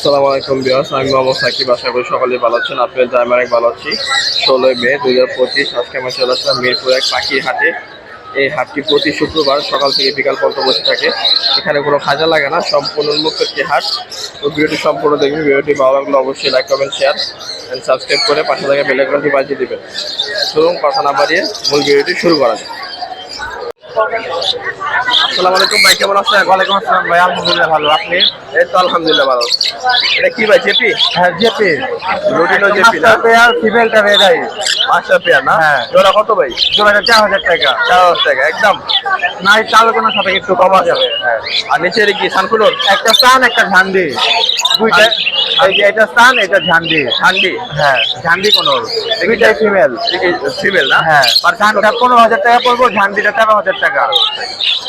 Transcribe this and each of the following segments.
আসসালামু আলাইকুম বিয়াস আমি মোহাম্মদ সাকিব। আশা করি সকলে ভালো আছেন। আপনার আমি অনেক ভালো আছি। ষোলোই মে দু হাজার পঁচিশ, আজকে আমি চলে আসলাম মিরপুর এক পাখির হাটে। এই হাটটি প্রতি শুক্রবার সকাল থেকে বিকাল পর্যন্ত বসে থাকে। এখানে কোনো খাজা লাগে না, সম্পূর্ণ উন্মুক্ত একটি হাট। তো ভিডিওটি সম্পূর্ণ দেখবেন। ভিডিওটি ভালো লাগলে অবশ্যই like comment share and subscribe করে পাশে থাকা বেলাইকনটি বাজিয়ে দেবেন। চলুন কথা না বাড়িয়ে মূল ভিডিওটি শুরু করা যায় আসসালামু আলাইকুম ভাই, কেমন আছেন? ওয়ালাইকুম আসসালাম ভাই, আলহামদুলিল্লাহ ভালো। আপনি? এই তো আলহামদুলিল্লাহ ভালো। এটা কি ভাই জেপি? হ্যাঁ জেপি। রুটিনো জেপি না? পেয়ার ফিমেলটা এটাই মাস্টার পেয়ার না? হ্যাঁ। জোড়া কত ভাই? জোড়াটা চার হাজার টাকা। চার হাজার টাকা একদম। না এই আলোচনার সাথে একটু কমা যাবে হ্যাঁ। আর নিচের কি সানকুলোর একটা স্থান একটা ঝান্ডি। দুইটা এই যে এটা স্থান এটা ঝান্ডি। ঠান্ডি হ্যাঁ ঝান্ডি কোনো। দুইটাই ফিমেল ফিমেল না? হ্যাঁ। আর ঝান্ডিটা পনেরো হাজার টাকা পড়ব ঝান্ডিটা তেরো হাজার টাকা।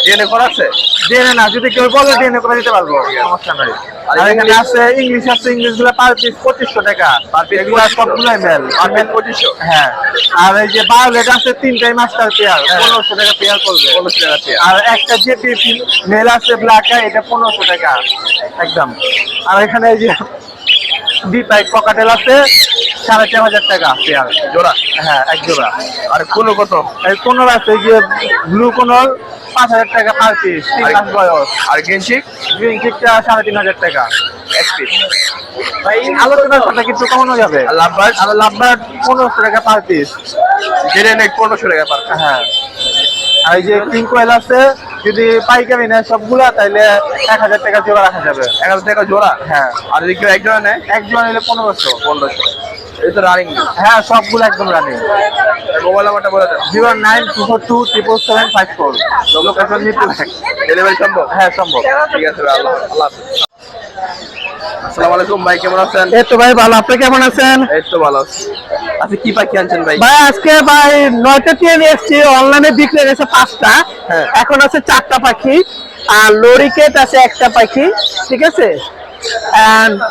ডিএনএ করা আছে ডিএনএ না যদি কেউ বলে ডিএনএ করে দিতে পারব। সমস্যা নাই আর এখানে আছে ইংলিশ আছে ইংলিশগুলো পার পিস পঁচিশশো টাকা। Per piece এগুলো সবগুলাই মেল আর মেল পঁচিশশো। হ্যাঁ। আর এই যে বায়োলেট আছে তিনটাই মাস্টার পেয়ার পনেরোশো টাকা পেয়ার করবে পনেরোশো টাকা পেয়ার আর একটা যে মেল আছে ব্ল্যাক এটা পনেরোশো টাকা। একদম। আর এখানে এই যে ডি টাইপ পকাটেল আছে সাড়ে চার হাজার টাকা পেয়ার জোড়া? হ্যাঁ এক জোড়া। আর কোনো কত? এই কোনর আছে যে ব্লু কোনর পাঁচ হাজার টাকা পার পিস তিন মাস বয়স। আর গ্রিন চিকটা সাড়ে তিন হাজার টাকা। এক পিস ভাই আলোচনার সাথে কিছু কমানো যাবে? আর লাভবার্ড আর লাভবার পনেরোশো টাকা পার পিস ডিএনএ পনেরোশো টাকা পার হ্যাঁ। আর এই যে পিঙ্ক কোয়েল আছে যদি পাইকারি নেয় সবগুলা তাহলে এক হাজার টাকা জোড়া রাখা যাবে। এক হাজার টাকা জোড়া? হ্যাঁ। আর যদি কেউ একজন নেয়? একজন নিলে পনেরোশো। পনেরোশো। এই তো রানিং হ্যাঁ সবগুলো একদম রানিং মোবাইল নাম্বারটা বলে দেন zero nine two four two triple seven five four. Location নিতে ডেলিভারি সম্ভব হ্যাঁ সম্ভব। ঠিক আছে আল্লাহ আল্লাহ হাফেজ। আসসালামু আলাইকুম ভাই কেমন আছেন? এই তো ভাই ভালো আপনি কেমন আছেন? এই তো ভালো আছি। আচ্ছা কি পাখি আনছেন ভাই? ভাই আজকে ভাই নয়টা টিয়ে নিয়ে এসছি অনলাইনে বিক্রি হয়ে গেছে পাঁচটা। হ্যাঁ। এখন আছে চারটা পাখি আর লরিকেট আছে একটা পাখি ঠিক আছে?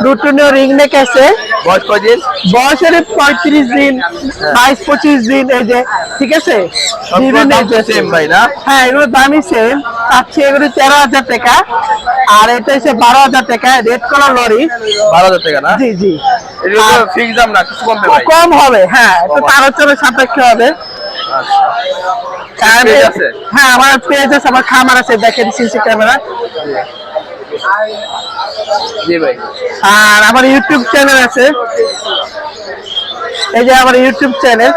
রুটিনীয় রিংনেক আছে। বয়স কয়দিন? বয়সের পঁয়ত্রিশ দিন বাইশ পঁচিশ দিন এই যে ঠিক আছে? হ্যাঁ এগুলো দামি সেম পাচ্ছি এগুলো তেরো হাজার টাকা। আর এটা হচ্ছে বারো হাজার টাকা রেড কালার লরি বারো হাজার টাকা না? জি জি। ফিক্স দাম না কিছু কমবে কম হবে হ্যাঁ তার হচ্ছে সাপেক্ষ হবে। আচ্ছা। হ্যাঁ আমার পেজ আছে আমার খামার আছে দেখেন সিসি ক্যামেরা। জি ভাই। আর আমার ইউটিউব চ্যানেল আছে। এই যে আমার ইউটিউব চ্যানেল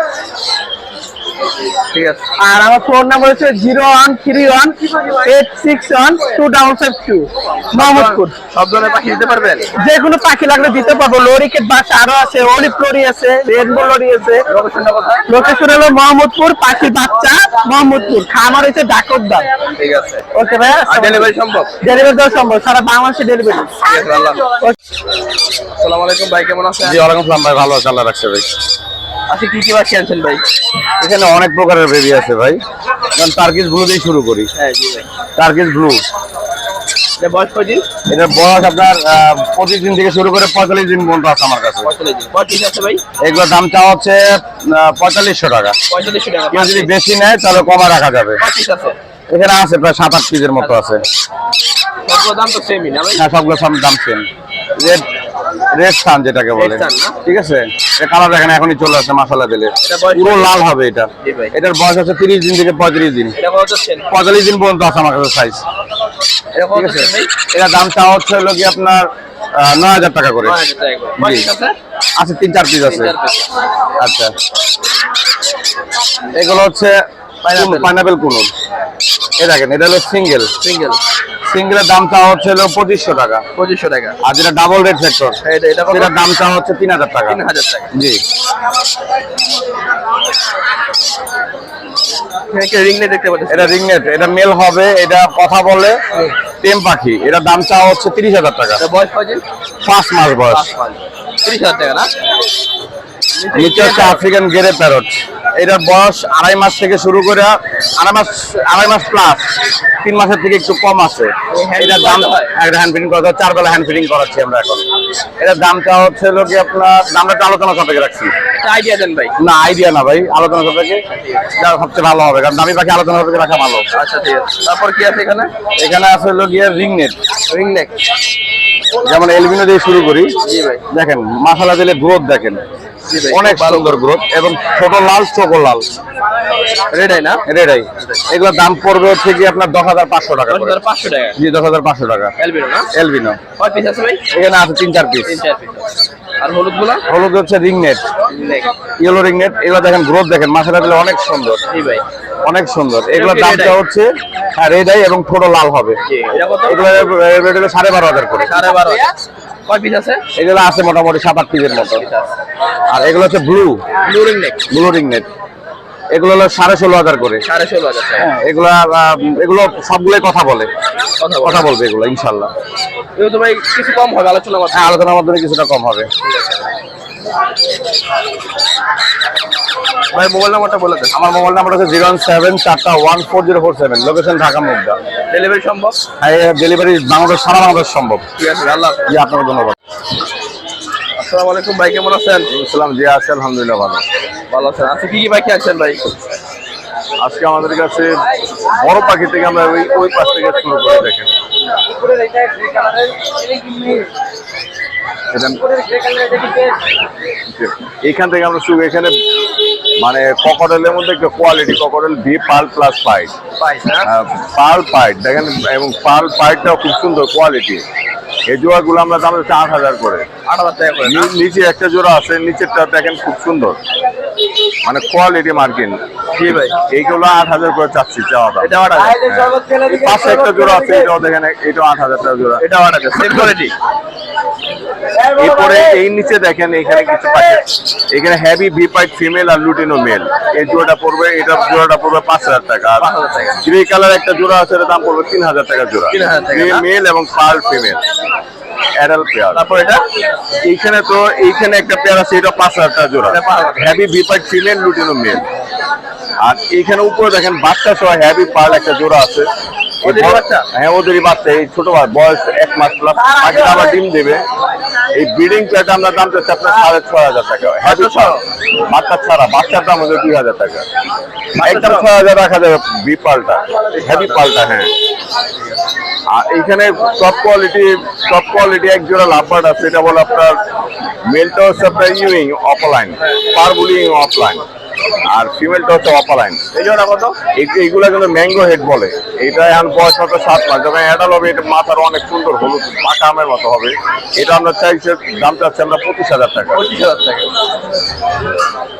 ঠিক আছে। আর আমার ফোন নাম্বার হচ্ছে zero one three one eight six one two double five two. Mohammadpur. সব ধরনের পাখি দিতে পারবেন? যে কোনো পাখি লাগলে দিতে পারব। লরিকেট বাস আরও আছে অলিভ লরি আছে রেনবো লরি আছে। লোকেশন হলো মোহাম্মদপুর পাখির বাচ্চা মোহাম্মদপুর। খামার হচ্ছে ডাকরদার ঠিক আছে। ওকে ভাই ডেলিভারি সম্ভব? ডেলিভারি দেওয়া সম্ভব। সারা বাংলাদেশে ডেলিভারি আছে আসসালামু আলাইকুম ভাই কেমন আছেন? জি ওয়ালাইকুম সালাম ভাই ভালো আছে আল্লাহ রাখছে ভাই। আচ্ছা কি কি পাখি আনছেন ভাই? এখানে অনেক প্রকারের বেবি আছে ভাই। কারণ টার্কিস ব্লু দিয়ে শুরু করি। হ্যাঁ জি ভাই। টার্কিস ব্লু এটা বয়স বয়স আপনার পঁচিশ দিন থেকে শুরু করে পঁয়তাল্লিশ দিন পর্যন্ত আছে আমার কাছে। পঁয়তাল্লিশ আছে ভাই? এগুলোর দাম চাওয়া হচ্ছে পঁয়তাল্লিশশো টাকা। পঁয়তাল্লিশশো টাকা। কেউ যদি বেশি নেয় তাহলে কমা রাখা যাবে। আছে? এখানে আছে প্রায় সাত আট পিসের মতো আছে। সবগুলো দাম তো সেমই না হ্যাঁ সবগুলো দাম সেম রেড সান যেটাকে বলে? ঠিক আছে? এটা কালার দেখেন এখনই চলে আসে মশলা দিলে। পুরো লাল হবে এটা। এটার বয়স আছে তিরিশ দিন থেকে পঁয়ত্রিশ দিন। পঁয়তাল্লিশ দিন পর্যন্ত আছে আমার কাছে সাইজ ঠিক আছে? এটা দাম চাওয়া হচ্ছে হলো কি আপনার নয় হাজার টাকা করে। আছে তিন চার পিস আছে। আচ্ছা। এগুলো হচ্ছে। পাইনাপেল কুনুর এ দেখেন এটা হলো সিঙ্গেল সিঙ্গেল সিঙ্গেলের দাম চাওয়া হচ্ছে হলো পঁচিশশো টাকা। পঁচিশশো টাকা। আর যেটা ডাবল রেড সেক্টর এটা এটা সেটার দাম চাওয়া হচ্ছে তিন হাজার টাকা। তিন হাজার টাকা। জি। রিং পাচ্ছেন এটা রিংনেট এটা মেল হবে এটা কথা বলে টেম পাখি। এটার দাম চাওয়া হচ্ছে তিরিশ হাজার টাকা। বয়স পাঁচ মাস বয়স। পাঁচ পাঁচ তিরিশ হাজার টাকা না? নিচে হচ্ছে আফ্রিকান গেরে প্যারট এটার বয়স আড়াই মাস থেকে শুরু করে আড়াই মাস আড়াই মাস প্লাস তিন মাসের থেকে একটু কম আছে। এটার দাম একটা হ্যান্ড ফিটিং করা চার বেলা হ্যান্ড ফিটিং করাচ্ছি আমরা এখন। এটার দামটা হচ্ছে হলো কি আপনার দামটা একটু আলোচনা সাপেক্ষে রাখছি। আইডিয়া দেন ভাই। না আইডিয়া না ভাই আলোচনা সাপেক্ষে। সবচেয়ে ভালো হবে কারণ দামি পাখি আলোচনা সাপেক্ষে রাখা ভালো। আচ্ছা ঠিক আছে। তারপর কি আছে এখানে? এখানে আছে হলো গিয়ে রিং নেট রিং নেক যেমন এলবিনো দিয়ে শুরু করি। ভাই। দেখেন মাসালা দিলে গ্রোথ দেখেন। অনেক সুন্দর গ্রোথ এবং ছোট লাল চোখো লাল। রেডাই না? রেডাই এগুলোর দাম পড়বে হচ্ছে কি আপনার দশ হাজার পাঁচশো টাকা দশ করে হাজার পাঁচশো টাকা। জি দশ হাজার পাঁচশো টাকা। এলবিনো না? এলবিনো কয় পিস আছে ভাই? এখানে আছে তিন চার পিস তিন চার পিস আর হলুদগুলা হলুদ হচ্ছে রিংনেট ইয়েলো রিংনেট এগুলো দেখেন গ্রোথ দেখেন দিলে অনেক সুন্দর। জি ভাই। অনেক সুন্দর। এগুলোর দামটা হচ্ছে হ্যাঁ রেড আই এবং ছোট লাল হবে। এগুলো সাড়ে বারো হাজার করে। সাড়ে বারো কয় পিস আছে? এগুলো আছে মোটামুটি সাত আট পিসের মতো। আর এগুলো হচ্ছে blue blue ringneck blue রিংনেট এগুলো হলো সাড়ে ষোলো হাজার করে। সাড়ে ষোলো হাজার হ্যাঁ এগুলো এগুলো সবগুলোই কথা বলে। কথা বলবে এগুলো ইনশাল্লাহ। তো ভাই কিছু কম হবে আলোচনা হ্যাঁ আলোচনার মাধ্যমে কিছুটা কম হবে। ভাই মোবাইল নাম্বারটা বলে দেন। আমার মোবাইল নাম্বার হচ্ছে জিরো সেভেন চারটা one four zero four seven. Location Dhaka Mugda. Delivery সম্ভব? ডেলিভারি বাংলাদেশ সারা বাংলাদেশ সম্ভব। ঠিক আছে আল্লাহ। জি আপনাকে ধন্যবাদ। আসসালামু আলাইকুম ভাই কেমন আছেন? ইসলাম জি আছে আলহামদুলিল্লাহ ভালো ভালো আছেন। আচ্ছা কি কি বাইক আছেন ভাই? আজকে আমাদের কাছে বড় পাখি থেকে আমরা ওই ওই পাশ থেকে শুরু করে দেখেন। এটা- এখান থেকে আমরা শুরু এখানে মানে ককরেলের মধ্যে একটা quality cockatiel V pearl plus না পাল পাইট দেখেন এবং পাল পাইটটাও খুব সুন্দর কোয়ালিটি এই জোড়াগুলো আমরা দাম হচ্ছে আট হাজার করে। আট হাজার টাকা করে নিচে একটা জোড়া আছে নিচেরটা দেখেন খুব সুন্দর। মানে কোয়ালিটি মার্কিন জি ভাই। এইগুলো আট হাজার করে চাচ্ছি চাওয়া দাম। এটা আট হাজার। এই পাশে একটা জোড়া আছে এটাও দেখেন এটাও আট হাজার টাকা জোড়া। এটা আট হাজার সেম কোয়ালিটি এরপরে এই নিচে দেখেন এখানে কিছু পাখি। এখানে হেভি ভি পাইট ফিমেল আর লুটিনো মেল এই জোড়াটা পড়বে এটা জোড়াটা পড়বে পাঁচ হাজার টাকা। আর গ্রে কালার একটা জোড়া আছে এটার দাম পড়বে তিন হাজার টাকা জোড়া। 3,000 গ্রে মেল এবং পার্ল ফিমেল অ্যাডাল্ট পেয়ার তারপর এটা? এইখানে তো এইখানে একটা পেয়ার আছে এটা পাঁচ হাজার টাকা জোড়া। এটা 5,000 টাকা। Heavy V pied female lutino male আর এইখানে উপরে দেখেন বাচ্চা সহ হেভি পার্ল একটা জোড়া আছে। হ্যাঁ ওদেরই বাচ্চা। এই ছোট বয়স এক মাস প্লাস পাখিটা আবার ডিম দেবে। এই ব্রিডিং প্লেট আমরা দাম চাচ্ছি আপনার সাড়ে ছয় হাজার টাকা। হ্যাভি বাচ্চা বাচ্চা ছাড়া। বাচ্চার দাম হচ্ছে দুই হাজার টাকা। একদম ছাড়া? ছয় হাজার রাখা যাবে বি পাল্টা হেভি পাল্টা হ্যাঁ। আর এইখানে টপ কোয়ালিটি টপ কোয়ালিটি এক জোড়া লাভবার্ড আছে। এটা বলে আপনার মেলটা হচ্ছে আপনার ইউইং অফলাইন পার বুলিং অফলাইন আর ফিমেলটা হচ্ছে অফলাইন এই জোড়া কত? এইগুলা কিন্তু ম্যাঙ্গো হেড বলে। এটা এখন বয়স হতো সাত মাস। যখন অ্যাডাল হবে এটা মাথার অনেক সুন্দর হলুদ পাকা আমের মতো হবে। এটা আমরা চাইছি দাম চাচ্ছি আমরা পঁচিশ হাজার টাকা। পঁচিশ হাজার টাকা।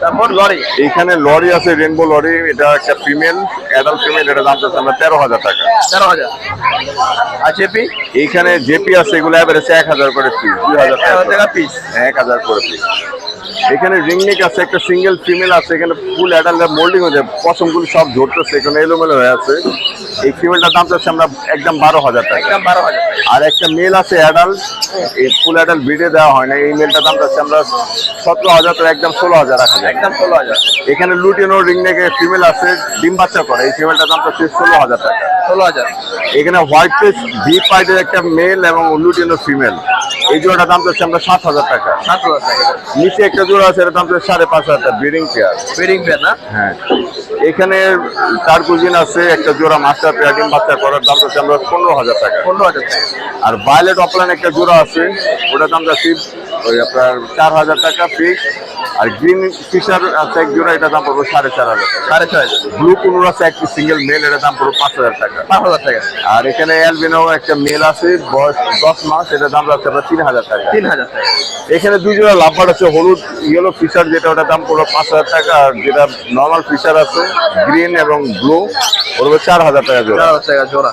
তারপর লরি? এইখানে লরি আছে রেনবো লরি। এটা একটা ফিমেল অ্যাডাল্ট ফিমেল এটা দাম চাচ্ছি আমরা তেরো হাজার টাকা। তেরো হাজার। আর জেপি? এইখানে জেপি আছে এগুলো অ্যাভারেজ এক হাজার করে পিস দুই হাজার টাকা পিস এক হাজার করে পিস এখানে রিংনিক আছে একটা সিঙ্গেল ফিমেল আছে এখানে ফুল অ্যাডাল্ট মোল্ডিং হয়ে যায় পশমগুলো সব ধরতেছে এখানে এলোমেলো হয়ে আছে। এই ফিমেলটার দাম চাচ্ছে আমরা একদম বারো হাজার টাকা। একদম বারো হাজার আর একটা মেল আছে অ্যাডাল্ট এই ফুল অ্যাডাল্ট ভিডিও দেওয়া হয় না এই মেলটার দাম চাচ্ছে আমরা সতেরো হাজার তো একদম ষোলো হাজার রাখা যায়। একদম ষোলো হাজার। এখানে লুটিনো রিংনেকে ফিমেল আছে ডিম বাচ্চা করে এই ফিমেলটার দাম চাচ্ছে ষোলো হাজার টাকা। ষোলো হাজার। এখানে হোয়াইট ফেস ভি পাইডের একটা মেল এবং লুটিনো ফিমেল এই জোড়াটার দাম চাচ্ছে আমরা সাত হাজার টাকা। সাত হাজার টাকা। নিচে একটা জোড়া আছে এটার দাম সাড়ে পাঁচ হাজার টাকা ব্রিডিং পেয়ার বেডিং ফেয়ার না? হ্যাঁ। এখানে চার কুজিন আছে একটা জোড়া মাস্টার পেয়ার ডিম বাচ্চা করার দাম হচ্ছে আমরা পনেরো হাজার টাকা। পনেরো হাজার টাকা। আর ভায়োলেট অফলাইন একটা জোড়া আছে ওটার দাম যাচ্ছি ওই আপনার চার হাজার টাকা ফিক্স আর গ্রিন ফিশার আছে এক জোড়া এটার দাম পড়বে সাড়ে চার হাজার টাকা। সাড়ে ছয় হাজার। ব্লু কুনুর আছে একটি সিঙ্গেল মেল এটার দাম পড়বে পাঁচ হাজার টাকা। পাঁচ হাজার টাকা। আর এখানে অ্যালবিনো একটা মেল আছে বয়স দশ মাস এটার দাম যাচ্ছে আপনার তিন হাজার টাকা। তিন হাজার টাকা। এখানে দুই জোড়া লাভবার আছে হলুদ ইয়েলো ফিশার যেটা ওটার দাম পড়বে পাঁচ হাজার টাকা আর যেটা নর্মাল ফিশার আছে গ্রিন এবং ব্লু পড়বে চার হাজার টাকা চার জোড়া হাজার টাকা জোড়া।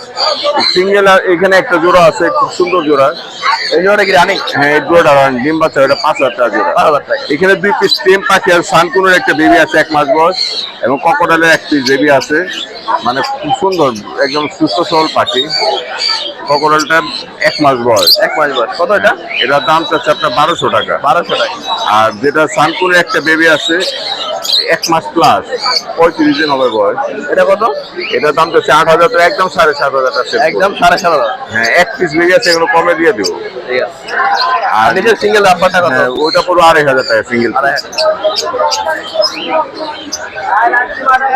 সিঙ্গেল এখানে একটা জোড়া আছে খুব সুন্দর জোড়া। এই জোড়াটা কি রানিং হ্যাঁ এই জোড়াটা ডিম বাচ্চা ওটা পাঁচ হাজার টাকা জোড়া। পাঁচ হাজার টাকা। এখানে দুই পিস টেম পাখি আর সানকুনের একটা বেবি আছে এক মাস বয়স এবং ককোডালের এক পিস বেবি আছে। মানে খুব সুন্দর একদম সুস্থ সবল পাখি। ককোডালটা এক মাস বয়স। এক মাস বয়স। কত এটা? এটার দাম চাচ্ছে আপনার বারোশো টাকা। বারোশো টাকা। আর যেটা সানকুনের একটা বেবি আছে এক মাস প্লাস পঁয়ত্রিশ দিন হবে বয়স। এটা কত? এটার দাম চাচ্ছে আট হাজার একদম সাড়ে সাত হাজার টাকা একদম সাড়ে সাত হাজার। হ্যাঁ এক পিস বেবি আছে এগুলো কমে দিয়ে দেবো। আর সিঙ্গেল লাভবারটা কত? হ্যাঁ, ওইটা পুরো আড়াই হাজার টাকা সিঙ্গেল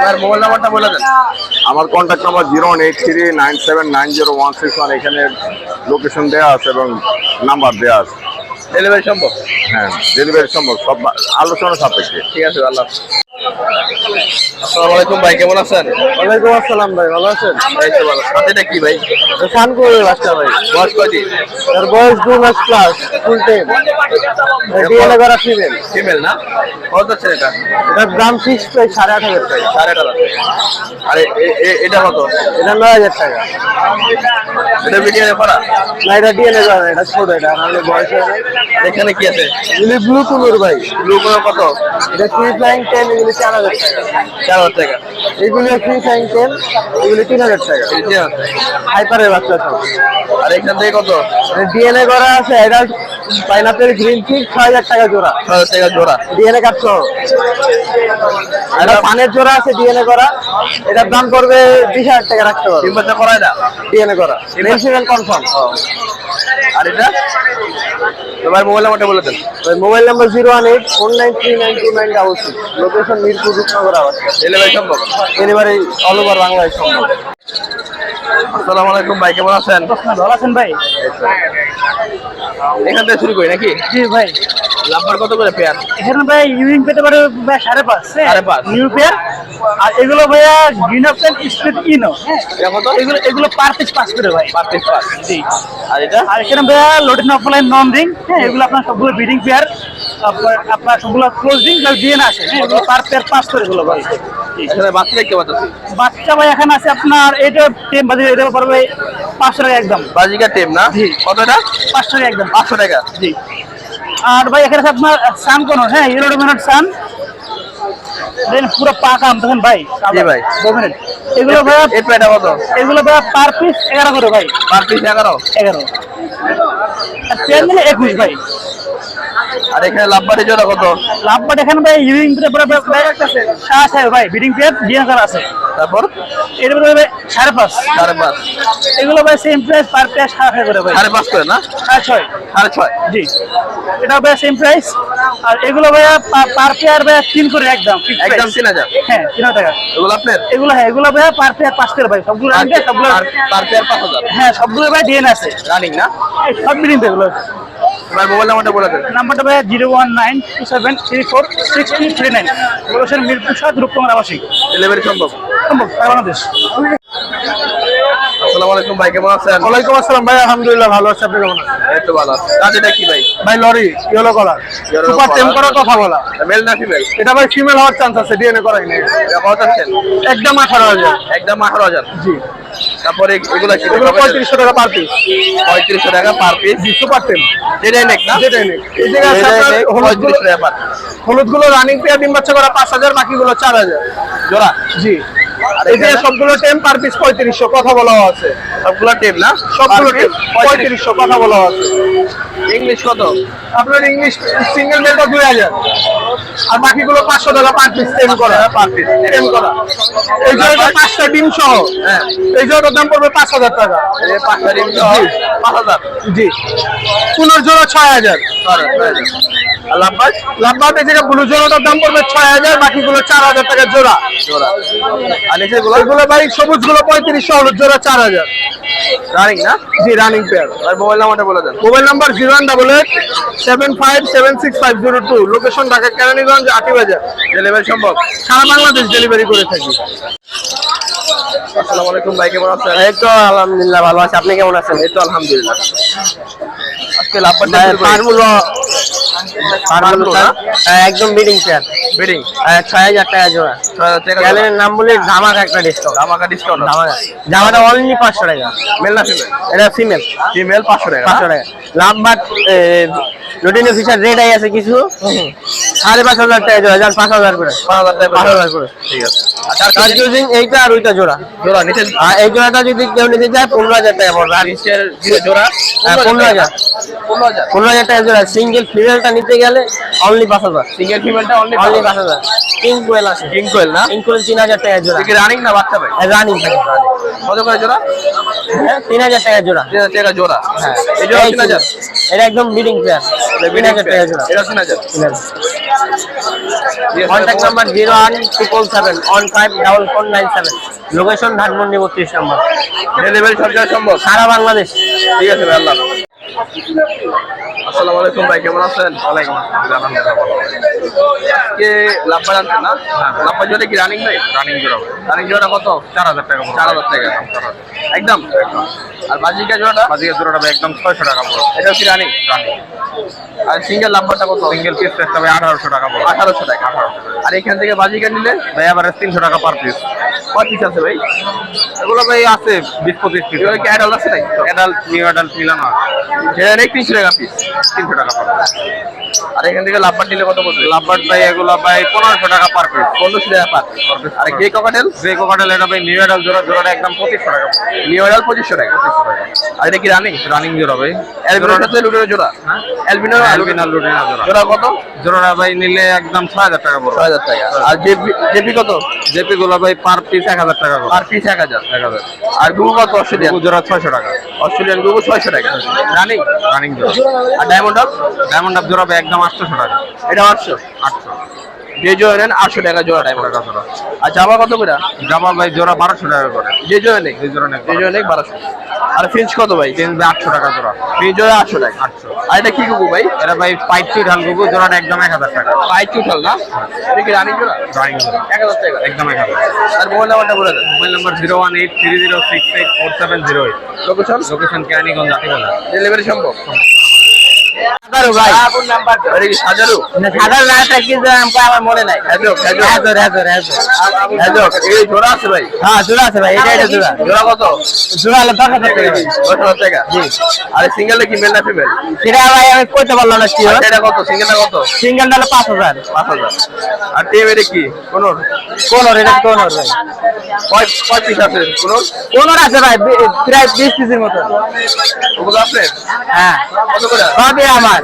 আর মোবাইল নাম্বারটা বলে দেন। আমার contact number zero one eight three nine seven nine zero one six one এখানে লোকেশন দেওয়া আছে এবং নাম্বার দেওয়া আছে। ডেলিভারি সম্ভব? হ্যাঁ ডেলিভারি সম্ভব সব আলোচনা সাপেক্ষে। ঠিক আছে আল্লাহ আসসালামু আলাইকুম ভাই কেমন আছেন? ওয়ালাইকুম আসসালাম ভাই ভালো আছেন? এই তো ভালো। সাথেটা কি ভাই? খান করে বাচ্চা ভাই। বয়স কয়দিন তার বয়স মাস প্লাস ফুল টাইম ডিএনএ করা ফিমেল ফিমেল না? কত এটা? এটার দাম ফিক্স প্রায় সাড়ে আট হাজার টাকা। সাড়ে আট হাজার আরে এ- এ- এটা কত? এটা নয় হাজার টাকা। এটা ভিডিও করা? না এটা ডিএনএ করা এটা ছোট এটা বয়স এখানে কি আছে? ব্লু কুলুর ভাই। ব্লু কালার কত? এটা চার হাজার টাকা। চার হাজার টাকা এগুলি থ্রি ফ্লাইং টেন তিন হাজার টাকা। এই যে আছে। হাইপারের বাচ্চা সব আর এখান থেকে কত? ডিএনএ করা আছে এটা পাইনাপেল গ্রিন চিক ছয় হাজার টাকা জোড়া। ছ হাজার টাকা জোড়া। ডিএনএ কার্ড সহ। এটা পানের জোড়া আছে ডিএনএ করা। এটার দাম পড়বে বিশ হাজার টাকা রাখতে পারবে। করায় না? ডিএনএ করা। কনফার্ম আর এটা? তোমার মোবাইল নাম্বারটা বলে দেন। Mobile number zero one eight four nine three nine two nine double six location Mirpur Rupnagar আওয়াজ। ডেলিভারি সম্ভব? ডেলিভারি অল ওভার বাংলাদেশ সম্ভব। আসসালামু আলাইকুম ভাই কেমন আছেন? ভালো আছেন ভাই? এখান থেকে শুরু করি নাকি? জি ভাই। লাম্বার কত করে পেয়ার এখানে ভাই পেতে পারে ভাই সাড়ে পাঁচ হ্যাঁ? সাড়ে পাঁচ। নিউ পেয়ার আর এগুলো ভাইয়া গ্রিন অপশন স্প্লিট ইনো এটা কত? এগুলো এগুলো পার পিস পাঁচ করে ভাই। পার পিস পার জি। আর এটা? আর এখানে ভাইয়া লোডিং অফলাইন নন রিং হ্যাঁ এগুলো আপনার সবগুলো বিডিং পেয়ার আপনার আপনার সবগুলো ক্লোজ রিং দিয়ে না আসে হ্যাঁ? এগুলো পার পেয়ার পাঁচ করে এগুলো ভাই। এখানে বাচ্চা দেখতে পাচ্ছি। বাচ্চা ভাই এখানে আছে আপনার এটা টেম এটা পড়বে পাঁচশো টাকা একদম। বাজিকা টেম না? জি। কতটা? পাঁচশো টাকা একদম। পাঁচশো টাকা। জি। আর ভাই এখানে আপনার সান কোন হ্যাঁ? ইউরো ডোমিনেট সান। দেন পুরো পাকা আম দেখেন ভাই। জি ভাই। ডোমিনেট এগুলো ভাইয়া এই পেটা কত? এগুলো ভাইয়া পার পিস এগারো করে ভাই। পার পিস এগারো? এগারো। আর পেন দিলে একুশ ভাই। আর এখানে লাভবাড়ি জোড়া কত? লাভবাট এখানে ভাই ইউরিং পুরো সাত আছে ভাই বিডিং পেয়ার ডিএন করা আছে। তারপর? পড়বে ভাই সাড়ে পাঁচ। সাড়ে পাঁচ। এগুলো ভাই সেম প্রাইস পার পেয়ার সাড়ে করে ভাই। সাড়ে পাঁচ করে না? সাড়ে ছয়। সাড়ে ছয়। জি। এটা ভাই সেম প্রাইস আর এগুলো ভাইয়া পার পেয়ার ভাইয়া তিন করে একদম একদম তিন হাজার? হ্যাঁ তিন হাজার টাকা। এগুলো আপনার? এগুলো হ্যাঁ এগুলো ভাইয়া পার পেয়ার পাঁচ করে ভাই। সবগুলো আনবে সবগুলো পার পেয়ার পাঁচ হাজার। হ্যাঁ সবগুলো ভাই ডিএন আছে। রানিং না? সব মিলিয়ে এগুলো। তোমার মোবাইল নাম্বারটা বলে দেন। নাম্বারটা ভাইয়া zero one nine two seven three four six two three nine. বলেছেন মিরপুর সাত রূপকুমার আবাসিক। ডেলিভারি সম্ভব। সম্ভব বাংলাদেশ। আসসালামু আলাইকুম ভাই কেমন আছেন? ওয়ালাইকুম আসসালাম ভাই আলহামদুলিল্লাহ ভালো আছে আপনি কেমন আছেন? এই তো ভালো আছি। কাজটা কি ভাই? ভাই lory yellow collar super tame collar। কথা বলা। মেল না ফিমেল এটা ভাই ফিমেল হওয়ার চান্স আছে ডিএনএ করাই নেই। এটা কত আছেন একদম আঠারো হাজার। একদম আঠারো হাজার? জি। তারপরে এগুলো কি? পঁয়ত্রিশশো টাকা পার পিস পঁয়ত্রিশশো টাকা পার পিস জি সুপার টেম যেটাই নেক না? যেটাই নেই এই জায়গায় আছে যেটাই আপনার নেক হলুদগুলো পঁয়ত্রিশশো টাকা পার হলুদগুলো রানিং পেয়ার ডিম বাচ্চা করা পাঁচ হাজার বাকিগুলো চার হাজার। জোড়া? জি। আর এই যে এখানে? সবগুলো টেম পার পিস পঁয়ত্রিশশো কথা বলা আছে। সবগুলো টেপ না? সবগুলো টেম পঁয়ত্রিশশো কথা বলা আছে। ইংলিশ কত? আপনার ইংলিশ সিঙ্গেল মেলটা দুই হাজার। আর বাকিগুলো পাঁচশো টাকা পার পিস টেম করা। পার পিস টেম করা। এই জোড়াটা পাঁচটা ডিম সহ। হ্যাঁ। এই জোড়াটার দাম পড়বে পাঁচ হাজার টাকা। পাঁচটা ডিম জি। পাঁচ হাজার। জি। পুনর জোড়া ছয় হাজার। লাভবাদ এই জায়গায় ব্লু জোড়াটার দাম পড়বে ছয় হাজার বাকিগুলো চার হাজার টাকা জোড়া। জোড়া। আর ভাই সবুজগুলো পঁয়ত্রিশশো হলুদ জোড়া চার হাজার। রানিং না? জি রানিং পেয়ার আর মোবাইল নাম্বারটা বলে দেন। Mobile number zero one double eight seven five seven six five zero two location Dhaka Keraniganj Atibazar delivery সম্ভব? সারা বাংলাদেশ ডেলিভারি করে থাকি। আসসালামু আলাইকুম ভাই কেমন আছেন? এই তো আলহামদুলিল্লাহ ভালো আছে। আপনি কেমন আছেন? এই তো আলহামদুলিল্লাহ। আজকে লাভবাজ পারগুলো পারগুলো একদম বিডিং পেয়ার বেডিং ছয় হাজার টাকা জোড়া। ছয় হাজার টাকা ক্যালের নাম বলে ধামাকা একটা ডিসকাউন্ট ধামাকা ডিসকাউন্ট ধামাকা। জামাটা অনলি পাঁচশো টাকা। মেল না ফিমেল এটা ফিমেল ফিমেল পাঁচশো টাকা পাঁচশো টাকা। Lovebird lutino red eye আছে কিছু। সাড়ে পাঁচ হাজার টাকা জোড়া যার পাঁচ হাজার করে। পাঁচ হাজার টাকা পাঁচ হাজার করে। ঠিক আছে। আর ইউজিং এইটা আর ওইটা জোড়া। জোড়া আর এই জোড়াটা যদি কেউ নিতে চায় পনেরো হাজার টাকা পড়বে। আর নিচের জোড়া হ্যাঁ, পনেরো হাজার পনেরো হাজার। পনেরো হাজার। টাকা জোড়া সিঙ্গেল ফিমেলটা নিতে গেলে অনলি পাঁচ হাজার। সিঙ্গেল ফিমেলটা অনলি অনলি পাঁচ হাজার। কিং কোয়েল আছে। কিং কোয়েল না? কিং কোয়েল তিন হাজার টাকা জোড়া। রানিং না বাচ্চা ভাই? রানিং থাকে কত করে জোড়া? হ্যাঁ তিন হাজার টাকা জোড়া। তিন হাজার টাকা জোড়া। হ্যাঁ। এই জোড়া তিন হাজার? এটা একদম বিডিং পেয়ার তিন হাজার টাকা জোড়া। এটা তিন হাজার। Contact number zero one triple seven one five double four nine seven location Dhanmondi বত্রিশ নম্বর। ডেলিভারি সব জায়গায় সম্ভব? সারা বাংলাদেশ। ঠিক আছে ভাই আল্লাহ আসসালামু আলাইকুম ভাই কেমন আছেন? ওয়ালাইকুম আসসালাম। আজকে লাভবার আনছেন না? লাভবার জোড়া কি রানিং ভাই? রানিং জোড়া রানিং জোড়া কত? চার হাজার টাকা চার হাজার টাকা। একদম আর বাজিকা জোড়াটা? বাজিকা জোড়াটা ভাই একদম ছয়শো টাকা পড়ো এটা কি রানিং রানিং আর সিঙ্গেল লাভবারটা কত? সিঙ্গেল পিস পেসটা ভাই আঠারোশো টাকা পড়ো আঠারোশো টাকা। আঠারোশো আর এখান থেকে বাজিকা নিলে? ভাই আবার তিনশো টাকা পার পিস কয় পিস আছে ভাই? এগুলো ভাই আছে বিশ পঁচিশ পিস এগুলো কি অ্যাডাল্ট আছে নাকি? অ্যাডাল্ট নিউ অ্যাডাল্ট মিলানো আছে সেটা নেই তিনশো টাকা পিস তিনশো টাকা পার। আর এখান থেকে লাভবার নিলে কত পড়বে? লাভবার ভাই এগুলো ভাই পনেরোশো টাকা পার পিস পনেরোশো টাকা পার। আর গ্রে ককাটেল গ্রে ককাটেল এটা ভাই নিউ অ্যাডাল্ট জোড়া জোড়াটা একদম পঁচিশশো টাকা নিউ অ্যাডাল্ট পঁচিশশো টাকা। পঁচিশশো টাকা। আর এটা কি রানিং রানিং জোড়া ভাই। অ্যালবিনোর সাথে লুটের জোড়া? অ্যালবিনো অ্যালবিনো লুটের জোড়া। জোড়া কত? জোড়াটা ভাই নিলে একদম ছয় হাজার টাকা পড়বে। ছয় হাজার টাকা। আর জেপি জেপি কত? জেপি গুলো ভাই পার পিস এক হাজার টাকা পার পিস এক হাজার এক হাজার। আর গুগু কত অস্ট্রেলিয়ান? জোড়া ছয়শো টাকা। অস্ট্রেলিয়ান গুগু ছয়শো টাকা। রানিং? রানিং জোড়া। আর ডায়মন্ড আপ ডায়মন্ড আপ জোড়া একদম আটশোশো টাকা। এটা আটশো? আটশো। যে জোড়া নেন আটশো টাকা জোড়া ডায়মন্ড আর জামা কত করে? জামা ভাই জোড়া বারোশো টাকা করে। যে জোড়া নেই? যে জোড়া নেই যে জোড়া নেই বারোশো। আর ফিঞ্চ কত ভাই? ফিঞ্চ ভাই আটশো টাকা জোড়া। ফিঞ্চ জোড়া আটশো টাকা। আটশো। আর এটা কি গুগু ভাই? এটা ভাই পাইপ টু ঢাল গুগু জোড়াটা একদম এক হাজার টাকা। পাইপ টু ঢাল না? এটা কি রানিং জোড়া? রানিং জোড়া। এক হাজার টাকা। একদম এক হাজার। আর মোবাইল নাম্বারটা বলে দেন। Mobile number zero one eight three zero six eight four seven zero eight. Location location Keraniganj Jatigola delivery সম্ভব। ভাই। কি সাজারু? সাধারণ রাস্তা কিন্তু আমার মনে নাই। হ্যাজক হ্যাজক হাজার হাজার হাজার হ্যাজক এই জোড়া আছে ভাই। হ্যাঁ জোড়া আছে ভাই এটা এটা জোড়া। জোড়া কত? জোড়া হলো দশ হাজার টাকা। ভাই। দশ হাজার আর সিঙ্গেলে কি মেল না ফিমেল সেটা ভাই আমি কইতে পারলাম না কি এটা কত? সিঙ্গেলটা কত? সিঙ্গেলটা হলো পাঁচ হাজার। পাঁচ হাজার। আর টিম এটা কি? কোন কোন এটা কোন ভাই। কয় কয় পিস আছে? কোন কোন আছে ভাই প্রায় বিশ পিসের মতো। ওগুলো আপনার হ্যাঁ। কত করে? সবই আমার।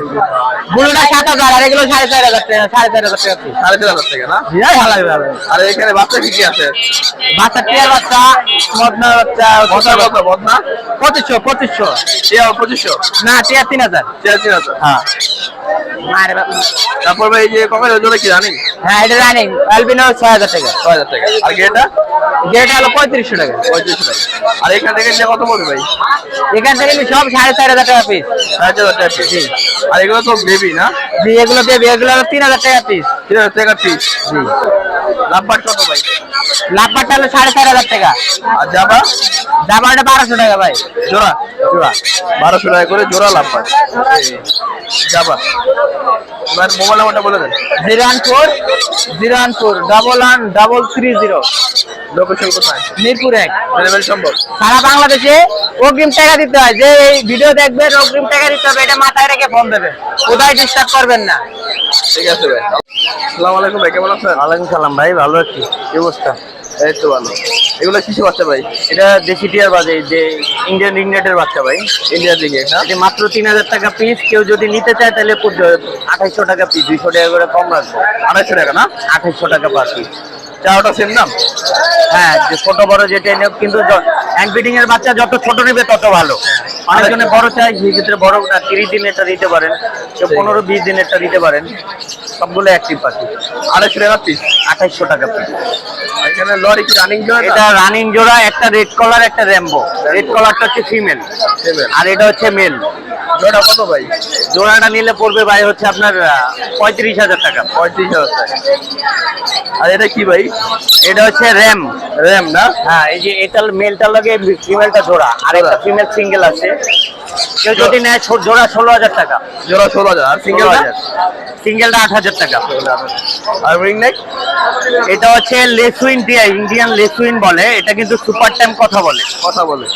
বুলুটা সাত হাজার আর এগুলো সাড়ে চার হাজার টাকা সাড়ে চার হাজার টাকা সাড়ে তিন হাজার টাকা না? বিরাট ভালো ভালো আর এখানে বাচ্চা কি কি আছে? বাচ্চা টিয়ার বাচ্চা মদনা বাচ্চা বদনা কত বদনা পঁচিশশো পঁচিশশো। টিয়া পঁচিশশো? না টিয়ার তিন হাজার। টিয়া তিন হাজার। হ্যাঁ। তারপর ভাই যে কমের ওজনে কি জানি হ্যাঁ এটা রানিং অ্যালবিনো ছয় হাজার টাকা। ছয় হাজার টাকা। আর গেটা হলো পঁয়ত্রিশশো টাকা। পঁয়ত্রিশশো টাকা। আর এখান থেকে কত পড়বে ভাই? এখান থেকে সব সাড়ে চার হাজার টাকা পিস সাড়ে চার হাজার টাকা পিস আর এগুলো তো বেবি না? জি এগুলো দেবে এগুলো তিন হাজার টাকা পিস তিন হাজার টাকা পিস জি। লাভবার কত ভাই? লাভবারটা হলো সাড়ে চার হাজার টাকা। আর যাবা জামাটা বারোশো টাকা ভাই। জোড়া জোড়া। বারোশো টাকা করে জোড়া লাভ পায় যাবা এবার মোবাইল নাম্বারটা বলে দেন। Zero one four zero one four double one double three zero location কোথায়? মিরপুর এক। ডেলিভারি সম্ভব। সারা বাংলাদেশে অগ্রিম টাকা দিতে হয়। যে এই ভিডিও দেখবেন অগ্রিম টাকা দিতে হবে এটা মাথায় রেখে ফোন দেবে। কোথায় ডিস্টার্ব করবেন না। ঠিক আছে ভাই। আসসালামু আলাইকুম ভাই কেমন আছেন? ওয়ালাইকুম সালাম ভাই ভালো আছি। কি অবস্থা? এই তো ভালো। এগুলো শিশু বাচ্চা ভাই? এটা দেশি টিয়ার বাজে যে ইন্ডিয়ান রিংনেটের বাচ্চা ভাই। ইন্ডিয়া দিকে হ্যাঁ যে মাত্র তিন হাজার টাকা পিস কেউ যদি নিতে চায় তাহলে আঠাইশশো টাকা পিস দুইশো টাকা করে কম রাখব। আড়াইশো টাকা না? আঠাইশশো টাকা পার পিস চারটা সেম দাম? হ্যাঁ যে ছোট বড় যেটা নেব কিন্তু ফিটিং এর বাচ্চা যত ছোট নেবে তত ভালো। অনেকজনে বড় চাই সেক্ষেত্রে বড় না তিরিশ দিনেরটা দিতে পারেন কেউ পনেরো বিশ দিনেরটা দিতে পারেন সবগুলো অ্যাক্টিভ পাখি। আড়াইশো টাকা পিস আঠাইশশো টাকা পিস এখানে লরি কি রানিং জোড়া? এটা রানিং জোড়া একটা রেড কলার একটা র্যাম্বো রেড কলারটা হচ্ছে ফিমেল আর এটা হচ্ছে মেল জোড়া কত ভাই? জোড়াটা নিলে পড়বে ভাই হচ্ছে আপনার পঁয়ত্রিশ হাজার টাকা। পঁয়ত্রিশ হাজার টাকা। আর এটা কি ভাই? এটা হচ্ছে র্যাম। র্যাম না? হ্যাঁ এই যে এটা মেলটার লগে ফিমেলটা জোড়া। আর একটা ফিমেল সিঙ্গেল আছে। কেউ যদি নেয় জোড়া ষোলো হাজার টাকা। জোড়া ষোলো হাজার। আর সিঙ্গেল সিঙ্গেলটা? আট হাজার টাকা। আর রিং নেক? এটা হচ্ছে লেসুইন টিয়া ইন্ডিয়ান লেসুইন বলে। এটা কিন্তু সুপার টাইম কথা বলে। কথা বলে।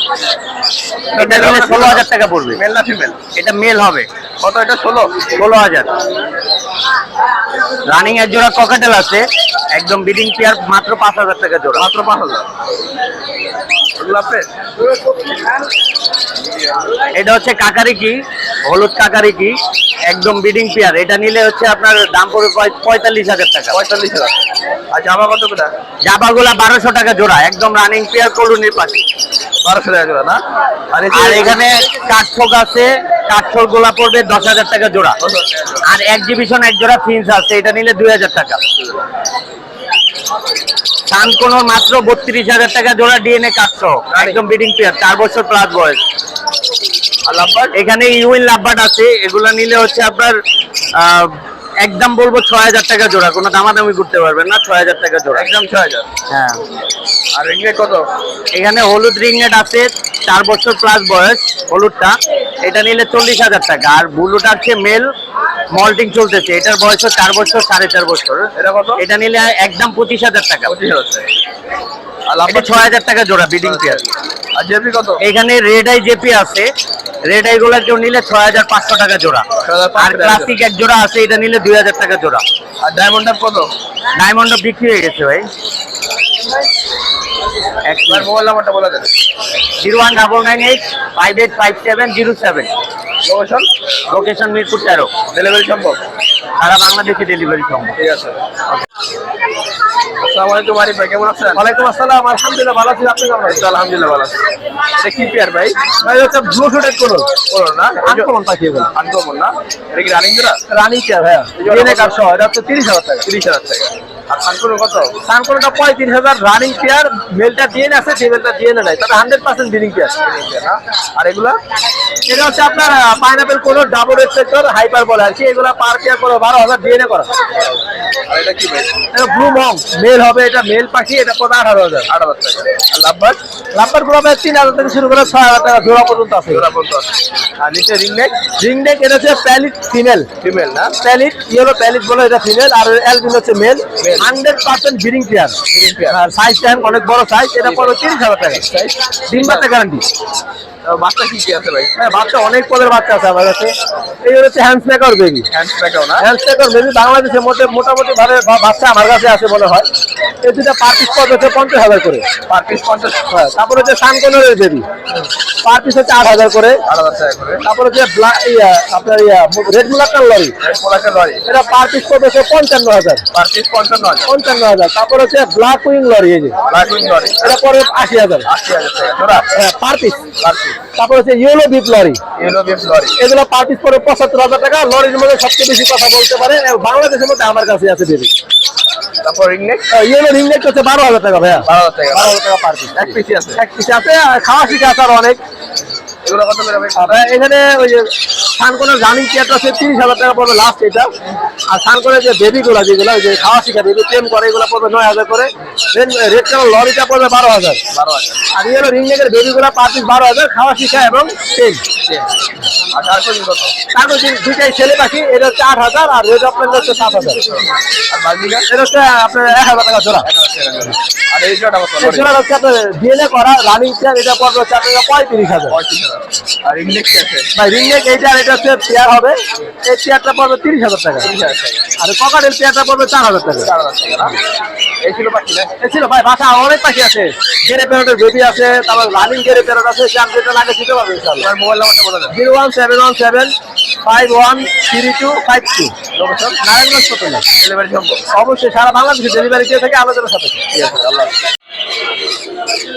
এটা ষোলো হাজার টাকা পড়বে। মেল না ফিমেল? এটা মেল হবে। কত এটা? ষোলো। ষোলো হাজার। রানিং এর জোড়া ককাটেল আছে। একদম বিডিং পেয়ার মাত্র পাঁচ হাজার টাকা জোড়া। মাত্র পাঁচ হাজার। এটা হচ্ছে কাকারি কি হলুদ কাকারি কি একদম বিডিং পেয়ার এটা নিলে হচ্ছে আপনার দাম পড়বে পঁয়তাল্লিশ হাজার টাকা। পঁয়তাল্লিশ হাজার। আর জামা কত করে? জাবাগুলা বারোশো টাকা জোড়া। একদম রানিং পেয়ার কলোনির পাশে বারোশো টাকা জোড়া না? আর এখানে কাঠঠোক আছে। কাঠঠোক গোলা পড়বে দশ হাজার টাকা জোড়া। আর এক্সিবিশন এক জোড়া ফিন্স আছে এটা নিলে দুই হাজার টাকা। সান কোনো মাত্র বত্রিশ হাজার টাকা জোড়া ডিএনএ কাটছো একদম বিডিং পেয়ার চার বছর প্লাস বয়স। লাভবার এখানে ইউইন লাভবাট আছে এগুলো নিলে হচ্ছে আপনার একদম বলব ছয় হাজার টাকা জোড়া। কোনো দামাদামি করতে পারবেন না ছয় হাজার টাকা জোড়া। একদম ছয় হাজার। হ্যাঁ। আর রিংনেট কত? এখানে হলুদ রিংনেট আছে চার বছর প্লাস বয়স হলুদটা। এটা নিলে চল্লিশ হাজার টাকা। আর ব্লুটা হচ্ছে মেল মল্টিং চলতেছে। এটার বয়স হচ্ছে চার বছর সাড়ে চার বছর। এটা কত? এটা নিলে একদম পঁচিশ হাজার টাকা। পঁচিশ হাজার আর ছয় হাজার টাকা জোড়া বিডিং পেয়ার আর জেপি কত? এখানে রেড আই জেপি আছে। রেড আই গুলা কেউ নিলে ছয় হাজার পাঁচশো টাকা জোড়া। আর ক্লাসিক এক জোড়া আছে এটা নিলে দুই হাজার টাকা জোড়া। আর ডায়মন্ড ডাব কত? ডায়মন্ড বিক্রি হয়ে গেছে ভাই। একবার মোবাইল নাম্বারটা বলে দেন। Zero one double nine eight five eight five seven zero seven location location Mirpur তেরো। ডেলিভারি সম্ভব? সারা বাংলাদেশে ডেলিভারি সম্ভব। ঠিক আছে। আসসালামু আলাইকুম আরিফ ভাই কেমন আছেন? ওয়ালাইকুম আসসালাম আলহামদুলিল্লাহ ভালো আছি আপনি কেমন আছেন? আলহামদুলিল্লাহ ভালো আছি। এটা কি পেয়ার ভাই? ভাই হচ্ছে ব্লু শুটেড করুন করুন না? আনকমন পাখি বলুন আনকমন না? এটা কি রানিং জোড়া রানিং ভাইয়া। ডিএনএ কার্ড সহ এটা হচ্ছে তিরিশ হাজার টাকা। তিরিশ হাজার টাকা। আর সানকুনো কত? পঁয়ত্রিশ হাজার রানিং পেয়ার মেলটা ডিএনএ আছে ফিমেলটা ডিএনএ নাই। তবে হান্ড্রেড পার্সেন্ট বিলিং পেয়ার আর এগুলা? এটা হচ্ছে আপনার পাইনাপেল কোনো ডাবল রেসপেক্টর হাইপার বলে আর কি। এগুলো পার পেয়ার করে বারো হাজার ডিএনএ করা। আর এটা কি এটা ব্লু মং মেল হবে এটা মেল পাখি এটা পড়বে আঠারো হাজার। আট হাজার টাকা। আর লাভবার্ড লাম্বারগুলো তিন হাজার থেকে শুরু করে ছয় হাজার টাকা জোড়া পর্যন্ত আছে। জোড়া পর্যন্ত আছে। আর নিচে রিং নেক রিং নেক এটা হচ্ছে প্যালিট ফিমেল ফিমেল না? প্যালিট ইয়েলো প্যালিট বলে এটা ফিমেল আর অ্যালবিন হচ্ছে male. Hundred percent breeding pair আর সাইজ টাইম অনেক বড় সাইজ এটা পড়বে তিরিশ হাজার টাকা। বাচ্চা গ্যারান্টি বাচ্চা কি কি আছে ভাই? হ্যাঁ বাচ্চা অনেক পদের বাচ্চা আছে আমার কাছে। এই হচ্ছে বেবি না? বেবি বাংলাদেশের মধ্যে মোটামুটি ভাবে বাচ্চা আমার কাছে আছে মনে হয়। এই দুটা পার পিস পদ হচ্ছে পঞ্চাশ হাজার করে। পার পিস পঞ্চাশ। হ্যাঁ তারপরে হচ্ছে সানকনের বেবি পার পিস হচ্ছে আট হাজার করে। আট হাজার টাকা করে। তারপরে হচ্ছে ব্ল্যাক ইয়া আপনার ইয়া রেড মুলাক্কার লরি পোলাকের লরি এটা পার পিস পদ হচ্ছে পঞ্চান্ন হাজার। পার পিস পঞ্চান্ন পঞ্চান্ন হাজার। তারপর হচ্ছে ব্ল্যাক উইং লরি এই যে। ব্ল্যাক উইং লরি এটা পরে আশি হাজার। আশি হাজার হ্যাঁ পার পিস পার পিস তারপর হচ্ছে ইয়েলো বিপ লরি ইউনো বিফ লরি এগুলো পার পিস পরে পঁচাত্তর হাজার টাকা। লরির মধ্যে সবচেয়ে বেশি কথা বলতে পারে। বাংলাদেশের মধ্যে আমার কাছে আছে বেবি। তারপর রিং নেক ইয়েলো রিং হচ্ছে বারো হাজার টাকা ভাইয়া। বারো হাজার টাকা। বারো হাজার টাকা পার পিস এক পিসই আছে। এক পিস আছে। খাওয়া শিখে আছে আর অনেক। এগুলো কত করে ভাই? এখানে ওই যে সানকনের রানিং চেয়ারটা হচ্ছে তিরিশ হাজার টাকা পড়বে লাস্ট এটা। আর সানকনের যে বেবিগুলো যেগুলো ওই যে খাওয়া শিখা বেবি প্রেম করে এগুলো পড়বে নয় হাজার করে। দেন রেড কালার লরিটা পড়বে বারো হাজার। বারো হাজার। আর ইয়েলো রিং নেটের বেবিগুলো পার পিস বারো হাজার খাওয়া শিখা এবং টেন আর তারপর দুইটাই ছেলে পাখি এটা হচ্ছে আট হাজার আর রেড হচ্ছে সাত হাজার। এটা হচ্ছে আপনার এক হাজার টাকা জোড়া। আর এই জোড়াটা হচ্ছে আপনার ডিএনএ করা রানিং চেয়ার এটা পড়বে হচ্ছে আপনার পঁয়ত্রিশ হাজার। পঁয়ত্রিশ হাজার। আর রিং কি আছে? ভাই রিংনেক এইটা আর এটা হচ্ছে পেয়ার হবে। এই পেয়ারটা পড়বে তিরিশ হাজার টাকা। আর ককাটের পেয়ারটা পড়বে চার হাজার টাকা। এই ছিল পাখি এই ছিল ভাই বাসা অনেক পাখি আছে। গেরে প্যারটের বেবি আছে তারপর রানিং গেরে প্যারট আছে যার যেটা লাগে দিতে পারবে মোবাইল নাম্বারটা বলে দেন zero one seven one seven five one three two five two. Location Narayanganj প্রথমে ডেলিভারি সম্ভব অবশ্যই সারা বাংলাদেশে ডেলিভারি দিয়ে থাকে আলোচনার সাথে। ঠিক আছে আল্লাহ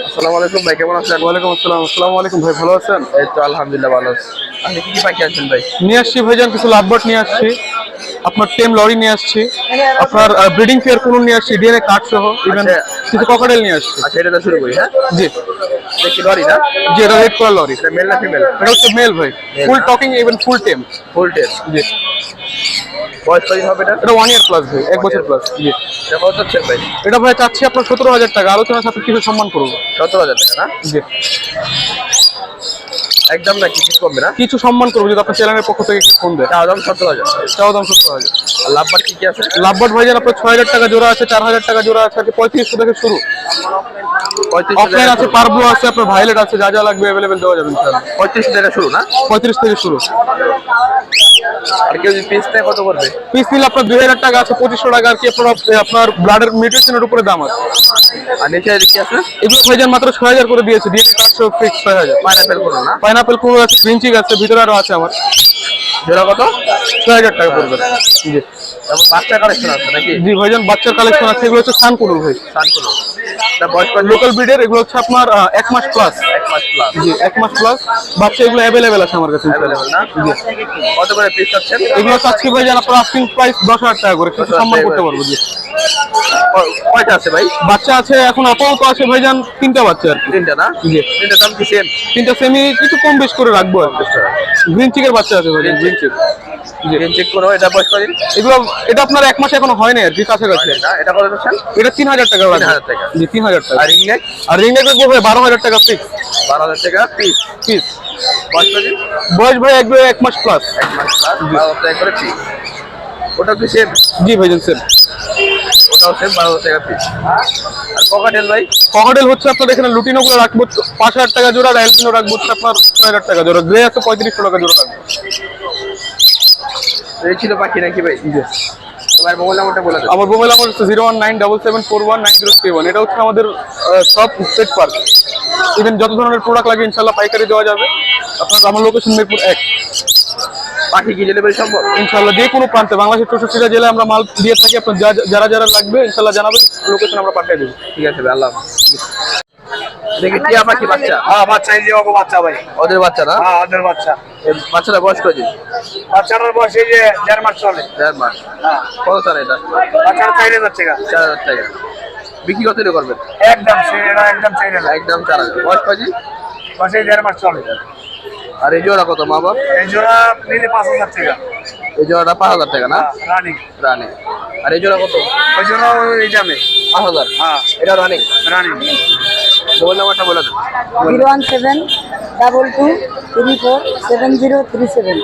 আসসালামু আলাইকুম ভাই কেমন আছেন? ওয়ালাইকুম আসসালাম। আসসালামু আলাইকুম ভাই ভালো আছেন? এই তো আলহামদুলিল্লাহ ভালো আছি। আপনি কি কি পাখি আছেন ভাই? নিয়ে আসছি ভাইজান কিছু লাভবাট নিয়ে আসছি। আপনার টেম লরি নিয়ে আসছি। আপনার ব্রিডিং ফেয়ার কোনো নিয়ে আসছি ডিএনএ কার্ড সহ ইভেন আচ্ছা। কিছু নিয়ে আসছি। আচ্ছা এটা শুরু করি হ্যাঁ? জি। লরি না? জি এটা রেড কালার লরি এটা মেল না ফিমেল এটা হচ্ছে মেল ভাই। ফুল টকিং ইভেন ফুল টেম ফুল টেল জি। বয়স কদিন হবে এটা? এটা ওয়ান ইয়ার প্লাস ভাই এক বছর প্লাস জি। এটা কত হচ্ছে ভাই। এটা ভাই চাচ্ছি আপনার সতেরো হাজার টাকা আলোচনার সাথে কিছু সম্মান করব। সতেরো হাজার টাকা না? জি। একদম না কিছু কমবে না? কিছু সম্মান করব যদি আপনার চ্যানেলের পক্ষ থেকে ফোন দেয়। তাও দাম সতেরো হাজার। চাও দাম সতেরো হাজার। আর লাভবার কি কি আছে? লাভবাট ভাইজান আপনার ছয় হাজার টাকা জোড়া আছে চার হাজার টাকা জোড়া আছে আর পঁয়ত্রিশশো থেকে শুরু। অফলাইন আছে পারব্লু আছে আপনার ভাইলেট আছে যা যা লাগবে অ্যাভেলেবেল দেওয়া যাবে ইনশাআল্লাহ। পঁয়ত্রিশ টাকা শুরু না? পঁয়ত্রিশ থেকে শুরু। আর কেউ যদি পিস নেয় কত করবে? পিস নিলে আপনার দুই হাজার টাকা আছে পঁচিশশো টাকা আর কি আপনার আপনার ব্লাডের মিউটেশনের উপরে দাম আছে। আর নিচে কি আছে? এগুলো মাত্র ছয় হাজার করে দিয়েছে ডিএনএ কার্ডসহ ফিক্স ছয় হাজার। পাইনাপেল কোনো না? পাইনাপেল কুড়ো আছে গ্রিন চিক আছে ভিতরে আরও আছে আমার। জোড়া কত? ছয় হাজার টাকা পড়বে। জি। তারপর বাচ্চা কালেকশন আছে নাকি? জি ভাইজান বাচ্চার কালেকশন আছে এগুলো হচ্ছে সানকুনুর ভাই। লোকাল ব্রিডের এগুলো হচ্ছে আপনার এক মাস প্লাস এক মাস প্লাস জি এক মাস প্লাস বাচ্চা এগুলো অ্যাভেলেবেল আছে আমার কাছে। অ্যাভেলেবল না? কত করে পিস চাচ্ছেন এগুলো চাচ্ছি ভাইজান আপনার আস্কিং প্রাইস দশ হাজার টাকা করে। কিছু সম্মান করতে পারব জি। কয়টা আছে ভাই? বাচ্চা আছে এখন আপাতত আছে ভাইজান তিনটা বাচ্চা আর তিনটা না? জি। তিনটা দাম কি সেম তিনটা সেমি কিছু কম বেশ করে রাখব গ্রিন চিকের বাচ্চা আছে ভাইজান গ্রিন চিক চেক করো এটা বয়স কদিন এগুলো এটা আপনার এক মাস এখনও হয়নি আর কি কাছাকাছি এটা কত চাচ্ছেন? এটা তিন হাজার টাকা লাগবে। 3,000 টাকা। জি তিন হাজার টাকা। আর আর রিং নেক রাখব বারো হাজার টাকা বারো হাজার টাকা পিস পিস বয়স কদিন বয়স ভাই এক মাস প্লাস এক মাস প্লাস বারো হাজার টাকা পিস ওটা কি সেম জি ভাইজান স্যার ওটাও সেম বারো হাজার টাকা পিস আর ভাই? ককটেল হচ্ছে আপনার এখানে লুটিনো গুলো রাখব পাঁচ হাজার টাকা জোড়া আর রাখব আপনার ছয় হাজার টাকা জোড়া। গ্রে আছে পঁয়ত্রিশশো টাকা জোড়া রাখব। ছিল পাখি নাকি ভাই? এবার মোবাইল নাম্বারটা বলে দেন আমার মোবাইল নাম্বার হচ্ছে zero one nine double seven four one nine zero three one. এটা হচ্ছে আমাদের সব পেট পার্ক ইভেন যত ধরনের প্রোডাক্ট লাগে ইনশাল্লাহ পাইকারি দেওয়া যাবে। আপনার আমার লোকেশন মিরপুর এক। পাখি কি ডেলিভারি সম্ভব? ইনশাল্লাহ যে কোনো প্রান্তে বাংলাদেশের চৌষট্টিটা জেলায় আমরা মাল দিয়ে থাকি। আপনার যা- যারা যারা লাগবে ইনশাল্লাহ জানাবেন লোকেশন আমরা পাঠিয়ে দেবো। ঠিক আছে আল্লাহ। দেখি টিয়া পাখি বাচ্চা। হ্যাঁ বাচ্চা এই যে ওগো বাচ্চা ভাই। ওদের বাচ্চা না? হ্যাঁ ওদের বাচ্চা। বাচ্চাটা বয়স কদিন বাচ্চাটার বয়স এই যে দেড় মাস চলে। দেড় মাস। হ্যাঁ। কত চান এটা? বাচ্চাটা চাইলে যাচ্ছে গা চার হাজার টাকা। বিক্রি কত করে করবেন? একদম সে এটা একদম চাইলে না একদম চার হাজার। বয়স কদিন বয়স এই দেড় মাস চলে। আর এই জোড়া কত মা বাপ? এই জোড়া নিলে পাঁচ হাজার টাকা। এই জোড়াটা পাঁচ হাজার টাকা না? রানিং রানিং আর এই জোড়া কত? ওই জোড়া পাঁচ হাজার। হ্যাঁ। এটা রানিং রানিং মোবাইল নাম্বারটা বলে দেন zero one seven double two three four seven zero three seven